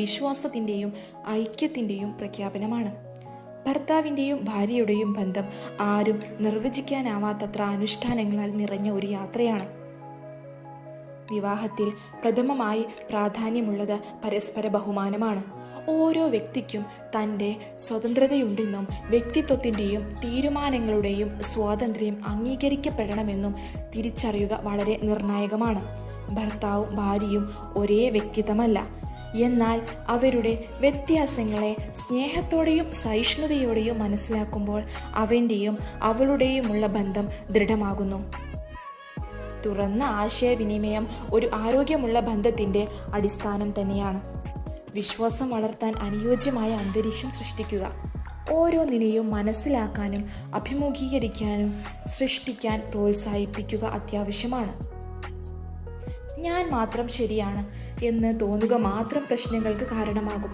വിശ്വാസത്തിന്റെയും ഐക്യത്തിന്റെയും പ്രഖ്യാപനമാണ്. ഭർത്താവിന്റെയും ഭാര്യയുടെയും ബന്ധം ആരും നിർവചിക്കാനാവാത്തത്ര അനുഷ്ഠാനങ്ങളാൽ നിറഞ്ഞ ഒരു യാത്രയാണ്. വിവാഹത്തിൽ പ്രഥമമായി പ്രാധാന്യമുള്ളത് പരസ്പര ബഹുമാനമാണ്. ഓരോ വ്യക്തിക്കും തന്റെ സ്വതന്ത്രതയുണ്ടെന്നും വ്യക്തിത്വത്തിന്റെയും തീരുമാനങ്ങളുടെയും സ്വാതന്ത്ര്യം അംഗീകരിക്കപ്പെടണമെന്നും തിരിച്ചറിയുക വളരെ നിർണായകമാണ്. ഭർത്താവും ഭാര്യയും ഒരേ വ്യക്തിത്വമല്ല. എന്നാൽ അവരുടെ വ്യത്യാസങ്ങളെ സ്നേഹത്തോടെയും സഹിഷ്ണുതയോടെയും മനസ്സിലാക്കുമ്പോൾ അവന്റെയും അവളുടെയുമുള്ള ബന്ധം ദൃഢമാകുന്നു. തുറന്ന ആശയവിനിമയം ഒരു ആരോഗ്യമുള്ള ബന്ധത്തിന്റെ അടിസ്ഥാനം തന്നെയാണ്. വിശ്വാസം വളർത്താൻ അനുയോജ്യമായ അന്തരീക്ഷം സൃഷ്ടിക്കുക. ഓരോ ഓരോന്നിനെയും മനസ്സിലാക്കാനും അഭിമുഖീകരിക്കാനും സൃഷ്ടിക്കാൻ പ്രോത്സാഹിപ്പിക്കുക അത്യാവശ്യമാണ്. ഞാൻ മാത്രം ശരിയാണ് എന്ന് തോന്നുക മാത്രം പ്രശ്നങ്ങൾക്ക് കാരണമാകും.